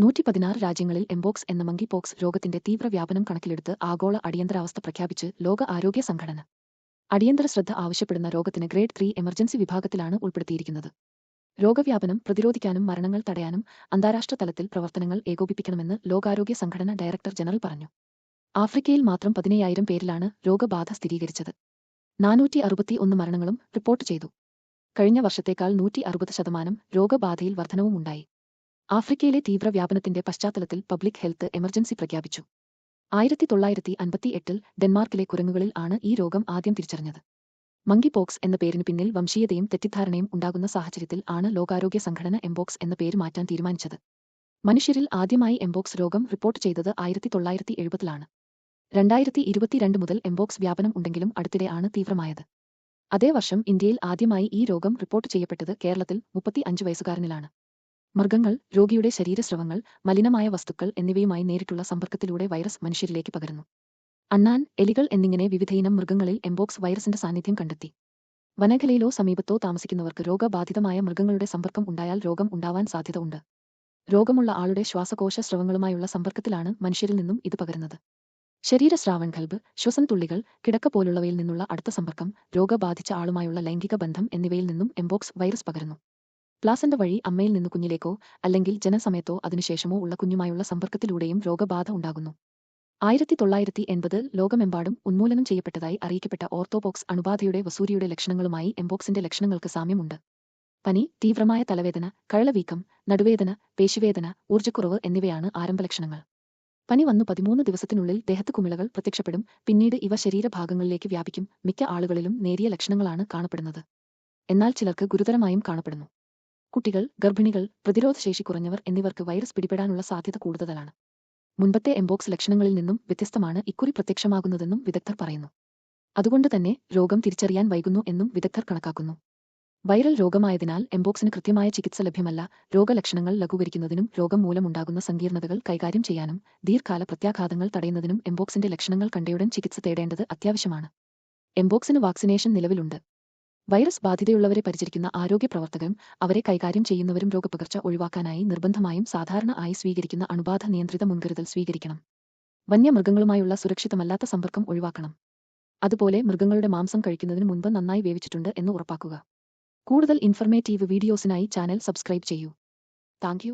നൂറ്റി പതിനാറ് രാജ്യങ്ങളിൽ എംബോക്സ് എന്ന മങ്കി പോക്സ് രോഗത്തിന്റെ തീവ്രവ്യാപനം കണക്കിലെടുത്ത് ആഗോള അടിയന്തരാവസ്ഥ പ്രഖ്യാപിച്ച് ലോക ആരോഗ്യ സംഘടന. അടിയന്തര ശ്രദ്ധ ആവശ്യപ്പെടുന്ന രോഗത്തിന് ഗ്രേഡ് ത്രീ എമർജൻസി വിഭാഗത്തിലാണ് ഉൾപ്പെടുത്തിയിരിക്കുന്നത്. രോഗവ്യാപനം പ്രതിരോധിക്കാനും മരണങ്ങൾ തടയാനും അന്താരാഷ്ട്ര തലത്തിൽ പ്രവർത്തനങ്ങൾ ഏകോപിപ്പിക്കണമെന്ന് ലോകാരോഗ്യ സംഘടന ഡയറക്ടർ ജനറൽ പറഞ്ഞു. ആഫ്രിക്കയിൽ മാത്രം പതിനയ്യായിരം പേരിലാണ് രോഗബാധ സ്ഥിരീകരിച്ചത്. നാനൂറ്റി അറുപത്തി ഒന്ന് മരണങ്ങളും റിപ്പോർട്ട് ചെയ്തു. കഴിഞ്ഞ വർഷത്തേക്കാൾ നൂറ്റി അറുപത് ശതമാനം രോഗബാധയിൽ വർധനവുമുണ്ടായി. ആഫ്രിക്കയിലെ തീവ്രവ്യാപനത്തിന്റെ പശ്ചാത്തലത്തിൽ പബ്ലിക് ഹെൽത്ത് എമർജൻസി പ്രഖ്യാപിച്ചു. ആയിരത്തി തൊള്ളായിരത്തി അൻപത്തി എട്ടിൽ ഡെൻമാർക്കിലെ കുരങ്ങുകളിൽ ആണ് ഈ രോഗം ആദ്യം തിരിച്ചറിഞ്ഞത്. മങ്കി പോക്സ് എന്ന പേരിന് പിന്നിൽ വംശീയതയും തെറ്റിദ്ധാരണയും ഉണ്ടാകുന്ന സാഹചര്യത്തിൽ ആണ് ലോകാരോഗ്യ സംഘടന എംബോക്സ് എന്ന പേര് മാറ്റാൻ തീരുമാനിച്ചത്. മനുഷ്യരിൽ ആദ്യമായി എംബോക്സ് രോഗം റിപ്പോർട്ട് ചെയ്തത് ആയിരത്തി തൊള്ളായിരത്തി എഴുപതിലാണ് രണ്ടായിരത്തി ഇരുപത്തിരണ്ട് മുതൽ എംബോക്സ് വ്യാപനം ഉണ്ടെങ്കിലും അടുത്തിടെ ആണ് തീവ്രമായത്. അതേ വർഷം ഇന്ത്യയിൽ ആദ്യമായി ഈ രോഗം റിപ്പോർട്ട് ചെയ്യപ്പെട്ടത് കേരളത്തിൽ മുപ്പത്തി അഞ്ച് വയസ്സുകാരനിലാണ്. മൃഗങ്ങൾ രോഗിയുടെ ശരീരസ്രവങ്ങൾ മലിനമായ വസ്തുക്കൾ എന്നിവയുമായി നേരിട്ടുള്ള സമ്പർക്കത്തിലൂടെ വൈറസ് മനുഷ്യരിലേക്ക് പകരുന്നു. അണ്ണാൻ എലികൾ എന്നിങ്ങനെ വിവിധയിനം മൃഗങ്ങളിൽ എംബോക്സ് വൈറസിന്റെ സാന്നിധ്യം കണ്ടെത്തി. വനഖലയിലോ സമീപത്തോ താമസിക്കുന്നവർക്ക് രോഗബാധിതമായ മൃഗങ്ങളുടെ സമ്പർക്കം ഉണ്ടായാൽ രോഗം ഉണ്ടാവാൻ സാധ്യത ഉണ്ട് രോഗമുള്ള ആളുടെ ശ്വാസകോശ സ്രവങ്ങളുമായുള്ള സമ്പർക്കത്തിലാണ് മനുഷ്യരിൽ നിന്നും ഇത് പകരുന്നത്. ശരീരസ്രാവൺ കൽബ് ശ്വസൻ തുള്ളികൾ കിടക്ക പോലുള്ളവയിൽ നിന്നുള്ള അടുത്ത സമ്പർക്കം രോഗബാധിച്ച ആളുമായുള്ള ലൈംഗിക ബന്ധം എന്നിവയിൽ നിന്നും എംബോക്സ് വൈറസ് പകരുന്നു. പ്ലാസന്റ വഴി അമ്മയിൽ നിന്ന് കുഞ്ഞിലേക്കോ അല്ലെങ്കിൽ ജനസമയത്തോ അതിനുശേഷമോ ഉള്ള കുഞ്ഞുമായുള്ള സമ്പർക്കത്തിലൂടെയും രോഗബാധ ഉണ്ടാകുന്നു. ആയിരത്തി തൊള്ളായിരത്തി എൺപതിൽ ലോകമെമ്പാടും ഉന്മൂലനം ചെയ്യപ്പെട്ടതായി അറിയിക്കപ്പെട്ട ഓർത്തോബോക്സ് അണുബാധയുടെ വസൂരിയുടെ ലക്ഷണങ്ങളുമായി എംബോക്സിന്റെ ലക്ഷണങ്ങൾക്ക് സാമ്യമുണ്ട്. പനി തീവ്രമായ തലവേദന കഴലവീക്കം നടുവേദന പേശിവേദന ഊർജക്കുറവ് എന്നിവയാണ് ആരംഭലക്ഷണങ്ങൾ. പനി വന്നു പതിമൂന്ന് ദിവസത്തിനുള്ളിൽ ദേഹത്ത് കുമിളകൾ പ്രത്യക്ഷപ്പെടും പിന്നീട് ഇവ ശരീരഭാഗങ്ങളിലേക്ക് വ്യാപിക്കും മിക്ക ആളുകളിലും നേരിയ ലക്ഷണങ്ങളാണ് കാണപ്പെടുന്നത്. എന്നാൽ ചിലർക്ക് ഗുരുതരമായും കാണപ്പെടുന്നു. കുട്ടികൾ ഗർഭിണികൾ പ്രതിരോധശേഷി കുറഞ്ഞവർ എന്നിവർക്ക് വൈറസ് പിടിപെടാനുള്ള സാധ്യത കൂടുതലാണ്. മുൻപത്തെ എംബോക്സ് ലക്ഷണങ്ങളിൽ നിന്നും വ്യത്യസ്തമാണ് ഇക്കുറി പ്രത്യക്ഷമാകുന്നതെന്നും വിദഗ്ധർ പറയുന്നു. അതുകൊണ്ട് തന്നെ രോഗം തിരിച്ചറിയാൻ വൈകുന്നു എന്നും വിദഗ്ധർ കണക്കാക്കുന്നു. വൈറൽ രോഗമായതിനാൽ എംബോക്സിന് കൃത്യമായ ചികിത്സ ലഭ്യമല്ല. രോഗലക്ഷണങ്ങൾ ലഘൂകരിക്കുന്നതിനും രോഗം മൂലമുണ്ടാകുന്ന സങ്കീർണതകൾ കൈകാര്യം ചെയ്യാനും ദീർഘകാല പ്രത്യാഘാതങ്ങൾ തടയുന്നതിനും എംബോക്സിന്റെ ലക്ഷണങ്ങൾ കണ്ടയുടൻ ചികിത്സ തേടേണ്ടത് അത്യാവശ്യമാണ്. എംബോക്സിന് വാക്സിനേഷൻ നിലവിലുണ്ട്. വൈറസ് ബാധിതയുള്ളവരെ പരിചരിക്കുന്ന ആരോഗ്യ പ്രവർത്തകരും അവരെ കൈകാര്യം ചെയ്യുന്നവരും രോഗപകർച്ച ഒഴിവാക്കാനായി നിർബന്ധമായും സാധാരണ ആയി സ്വീകരിക്കുന്ന അണുബാധ നിയന്ത്രിത മുൻകരുതൽ സ്വീകരിക്കണം. വന്യമൃഗങ്ങളുമായുള്ള സുരക്ഷിതമല്ലാത്ത സമ്പർക്കം ഒഴിവാക്കണം. അതുപോലെ മൃഗങ്ങളുടെ മാംസം കഴിക്കുന്നതിന് മുൻപ് നന്നായി വേവിച്ചിട്ടുണ്ട് എന്ന് ഉറപ്പാക്കുക. കൂടുതൽ ഇൻഫർമേറ്റീവ് വീഡിയോസിനായി ചാനൽ സബ്സ്ക്രൈബ് ചെയ്യൂ. താങ്ക്